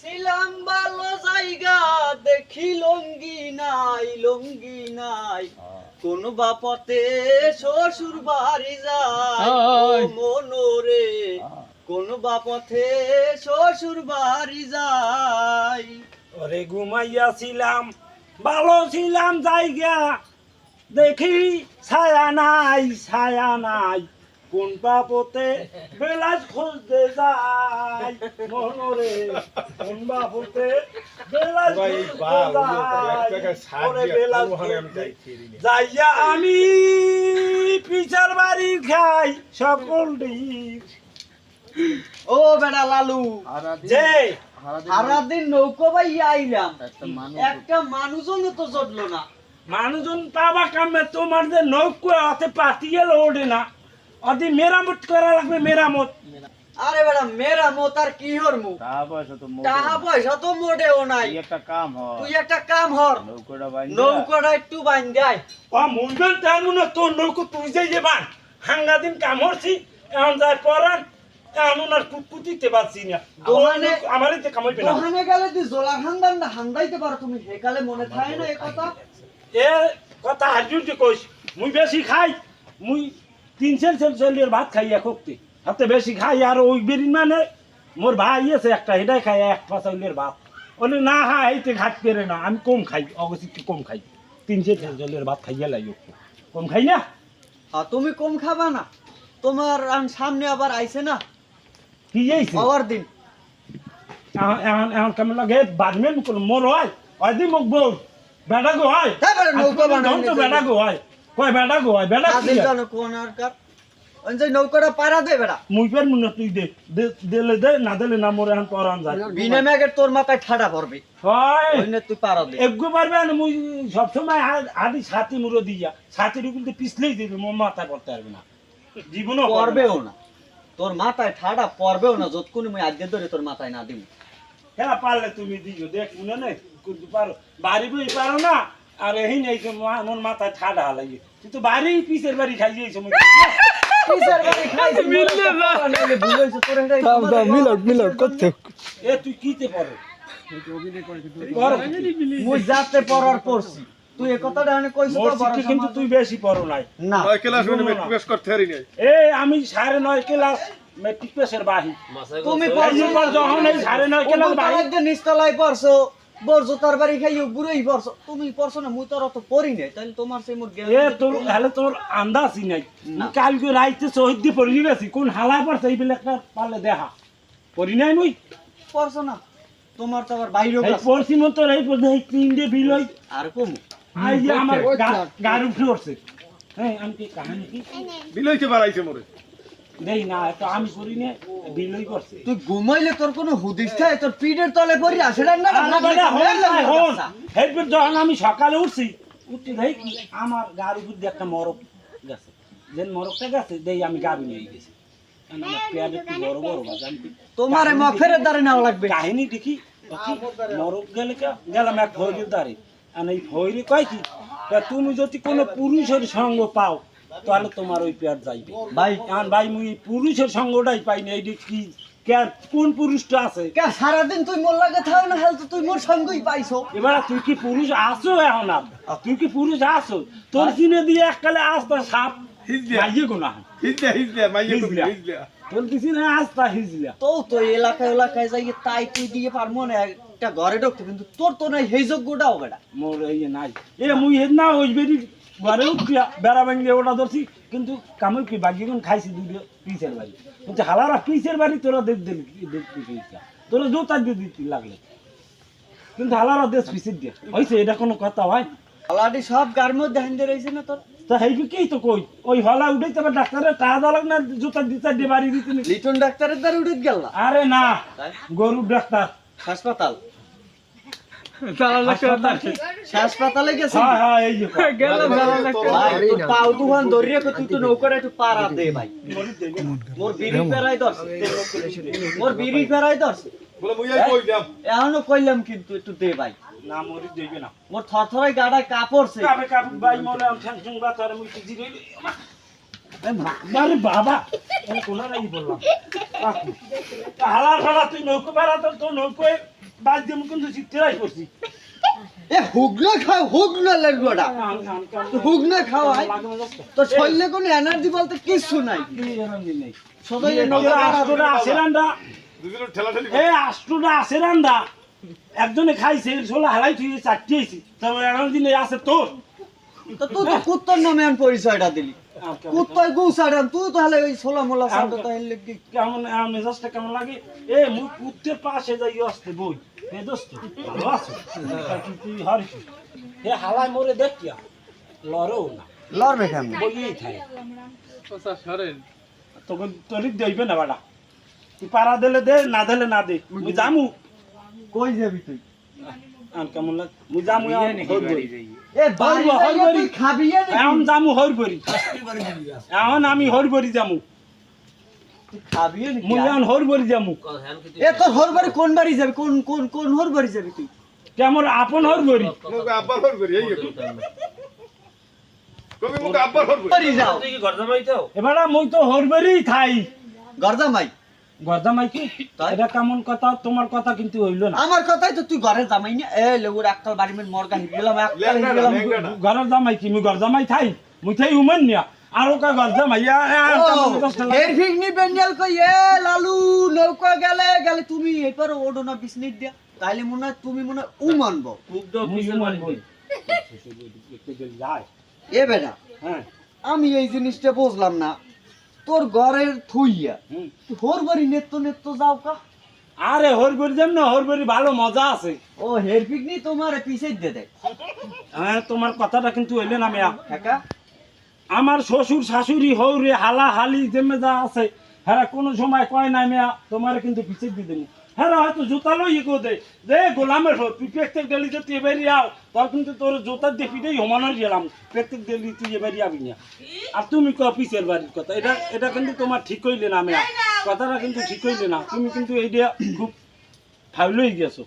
ছিলাম ভালো জায়গা দেখি লঙ্গি নাই লঙ্গি নাই। কোন বাপতে শ্বশুর বাড়ি যায় মনোরে। কোন বাপথে শ্বশুর বাড়ি যায়। ওরে ঘুমাইয়াছিলাম ভালো ছিলাম জায়গা দেখি ছায়া নাই ছায়া নাই। কোন বাপতে বেলাজ খুঁজতে যাই মনরে। কোন বাপতে বেলাজ ভাই, খুঁজতে বাল, ওই যে যাই। এক জায়গায় সার ওরে দিয়ে বেলাজ ওখানে আমি খুঁজতে যাই খেয়ে নিই। যাইয়া আমি পিছার বাড়ি খাই সকল ও বেড়া লালু যে সারাদিন নৌকো ভাই আইলাম। একটা মানুষও তো না। মানুষজন পাবা কামে তোমার যে নৌকো হাতে পাতিয়ে ওঠে না। অতি মেরামত করা লাগবে মেরামত। আরে বেড়া মেরা মত আর কি হর মু টাকা পয়সা তো মোটেও টাকা না। পয়সা তো মোটেও নাই। একটা কাম তুই একটা কাম হর। নৌকোটা একটু বান দেয় ও মুন্ডন তার মনে তোর নৌকো তুই যে যাবান হাঙ্গা দিন কাম হরছি এখন যায় পরান এখন আর কুকুতিতে পারছি না। দোকানে- আমারই তো কামাইবে না ওখানে গেলে তুই জোলা খান্দান না হান্দাইতে পারো তুমি হেকালে মনে থাকে না এ কথা। এ কথা হাজুর যে কইস মুই বেশি খাই মুই তিন সেল সেল সেলের ভাত খাই একতে হাতে বেশি খাই আর ওই বেরিন মানে মোর ভাই আছে একটা এটাই খাই এক পাঁচাইলের ভাত। ওলে না হা এইতে ঘাট পেরে না আমি কম খাই অবশ্যই একটু কম খাই। তিন সেল সেল সেলের ভাত খাইয়া একটু। কম খাই না? আর তুমি কম খাবা না। তোমার সামনে আবার আইছে না? কি যাইছি আবার দিন। এখন এখন কেমন লাগে? বাদমেন মোর হয় হয়তো মোক বল বেটা গো হয়। হ্যাঁ, বেটা গো হয়। কয় বেটা গো হয় বেটা কি কোন আর যে নৌকাটা পারা দে বেড়া। মুই পের মুন্না তুই দে দিলে দে না দিলে না মোর এখন পরান যায়। বিনা ম্যাগের তোর মাথায় ঠাডা পড়বে। হয়। তুই পারা দে। একগো পারবে না মুই সবসময় আ- আদি ছাতি মুরো দিয়া ছাতির উপর পিছলেই দিবি মোর মাথায় পড়তে পারবে না। জীবনও পড়বেও না। তোর মাথায় ঠাডা পড়বেও না যতক্ষণ মুই আজকে ধরে তোর মাথায় না দিব খেলা পারলে তুমি দিও দেখ মনে নেই কিন্তু পারো। বাড়ি বই পারো না আর এই নেই মোর মাথায় ঠাডা হালাই তুই তো বাড়ি পিসের বাড়ি খাই যাইছ মিলট মিলট করতে। এ তুই কিতে মুই যাতে পড়ার পড়ছি তুই এ কথাটা আমি কইছিস তো কিন্তু তুই বেশি পড়ো নাই। না। নয় ক্লাস মানে মেট্রিক পাস করতে পারি নাই। এই আমি সাড়ে নয় ক্লাস মেট্রিক পাসের বাহি। তুমি যখন এই সাড়ে নয় ক্লাস বাহি। নিচতলায় পড়ছো। বর্জো তার বাড়ি খাই বুড়োই পড়ছো তুমি পড়ছো না মুই তোর অত পড়ি নাই তাহলে তোমার সেই মোর এ তোর তাহলে তোর আন্দাজই নাই। কালকে রাইতে শহীদ দিয়ে পড়ি কোন হালা পড়ছে এই বেলা পালে দেখা। পড়ি নাই মুই? পড়ছো না তোমার তো আবার বাইরেও এই গেছে। পড়ছি মতো এই পড়ছে এই তিনটে বিল হই আর কমু। আই যে আমার গা- গার উঠে উঠছে হ্যাঁ আমি কি? কাহানি কি বাড়াইছে মোরে। দেই না তো আমি করি না বিলই করছে। তুই ঘুমাইলে তোর কোনো হুদিস থাকে তোর পিঠের তলে পড়ি আসে না না আরে বেটা, হন না, হন। এরপর যখন আমি সকালে উঠছি উঠছি দেখি আমার উপর দিয়ে একটা মরক গেছে। যে মরকটা গেছে দেই আমি গাবি নিয়ে গেছি। তোমার মফের দ্বারে নেওয়া লাগবে। কাহিনী দেখি মরক গেলে গেলাম এক ফৈরির দ্বারে। আর এই ফৈরি কয় কি তুমি যদি কোনো পুরুষের সঙ্গ পাও তাহলে তোমার ওই পেয়ার যাইবে। ভাই এখন ভাই মুই পুরুষের সঙ্গটাই পাইনি এই কি কোন পুরুষটা আছে? সারাদিন তুই মোর লাগে থাও না হালতো তুই মোর সঙ্গই পাইছো। এবার তুই কি পুরুষ আসো এখন আর? তুই কি পুরুষ আসো তোর চিনে দিয়ে এককালে আসতা সাপ মাইয়ে গোনা হিজলিয়া হিজলিয়া মাইয়ে তোর না আসতা হিজলিয়া? তো তো এলাকায় এলাকায় যাই তাই তুই দিয়ে পারব না একটা ঘরে ঢুকতে কিন্তু তোর তো নাই সেই যোগ্যটাও বেটা মোর এই নাই। এ মুই হেদ না ওই বেরি ঘরে উঠিয়া বেড়া ভাঙিয়ে ওটা ধরছি কিন্তু কামড় কি বাগিগুন খাইছি দুটো পিসের বাড়ি। বলছে হালারা পিসের বাড়ি তোরা দেখ তোরা জোতা দিয়ে দিতে লাগলে। কিন্তু হালারা দেশ পিসের দিয়ে হয়েছে এটা কোনো কথা হয়? সব গার মধ্যে হান্দে রয়েছে না তোর? তা হেই কি তো কই? ওই হলা ডাক্তারের টাকা দেওয়া না জুতা দিতে দিয়ে বাড়ি দিতে লিটন ডাক্তারের দ্বারা উঠে গেল আরে না? গরুর ডাক্তার। হাসপাতাল? হাসপাতাল। গেছি। হ্যাঁ হ্যাঁ পাও দুহান ধরিয়ে তুই তো নৌকারে একটু পারা দে ভাই। মোর বিড়ি ফেরাই ধরছে। মোর বিড়ি ফেরাই ধরছে। বলে মুই এই কই যাম এখনও কইলাম কিন্তু একটু দে ভাই। না মরি দেবে না মোর থরথরাই গাড়ায় কাপড়ছে। ভাই মনে হয় মুই আরে বাবা। কোনা নাই বললাম। হালা ফালা তুই নৌকো বেড়া তো তো দিয়ে আমি কিন্তু চিত্রাই করছি। এ হুগনা খাও হুগনা লাগবেটা হুগনা খাওয়াই তো শরীরে কোনো এনার্জি বলতে কিছু নাই। সবাই আষ্টটা আছে রান্দা দুজনের আষ্টটা আছে রান্দা একজনে খাইছে ছোলা হালাই তুই চাটিয়েছি তবে এখন দিনে আছে তোর। তো তুই তো কুত্তর নামে পরিচয়টা দিলি। কুত্তর গু সারান তুই তাহলে ওই ছোলা মোলা সান্দ তাহলে লিখবি। কেমন আমার মেজাজটা কেমন লাগে? এ মুই কুত্তের পাশে যাই আসতে বই। এ দোস্ত ভালো আছো? তা তুই- তুই হারিস? এ হালাই মরে দেখ কিয়া লড়েও না। লড়বে কেমন? বইয়েই থাকে। তোকে তরিক দেইবে না বাড়া। তুই পাড়া দিলে দে না দিলে না দে। মুই জামু কই যাবি তুই? আর কেমন লাগ জামু এ খাবি না এখন জামু এখন আমি জামু খাবি জামু এ তোর কোন বাড়ি যাবি? কোন কোন কোন হর বাড়ি তুই? কেমন আপন হইর বরি মুখে আব্বার হর করি এই কবি মুখে আব্বার হর করি বাড়ি যাও। এবার মুই তো হইর বরি খাই গর্দা? এটা কেমন কথা? তোমার কথা কিন্তু হইল না। আমার কথাই তো তুই ঘরে জামাই না। এ একটাল বাড়ি মেন মরগা। ঘরের জামাই কি? মুই গর্দামাই থাই? মুই থাই উমেন নিয়া। আর কই? এ লালু নৌকা গেলে গেলে তুমি এপার ওডো না বিসনিট দিয়া। তাইলে মনে হয় তুমি মনে হয় উ মানবো মুই উমেন বই। এ বেটা হ্যাঁ আমি এই জিনিসটা বুঝলাম না। তোর ঘরের থুইয়া। হোর বাড়ি নেত্য নেত্য যাও কা। আরে হরবরি যাম না হরবরি ভালো মজা আছে। ও হের পিকনি তোমার পিছে দে। দেয় হ্যাঁ তোমার কথাটা কিন্তু হইলে না মেয়া। কাকা আমার শ্বশুর শাশুড়ি হৌরে হালা হালি যেমে যা আছে হ্যাঁ কোনো সময় কয় না মেয়া তোমার কিন্তু পিছিয়ে দিয়ে দেবো হ্যাঁ হয়তো জুতা লই গো দে। দে গোলামের হোক তুই প্রত্যেক ডেলি যে তুই এবারই আও তোর কিন্তু তোর জুতার দিয়ে পিঠেই হমানোর গেলাম প্রত্যেক ডেলি তুই এবারই আবি না আর তুমি ক পিসের বাড়ির কথা? এটা এটা কিন্তু তোমার ঠিক হইলে না আমি কথাটা কিন্তু ঠিক হইলে না। তুমি কিন্তু এইটা খুব ফাইলই গেছো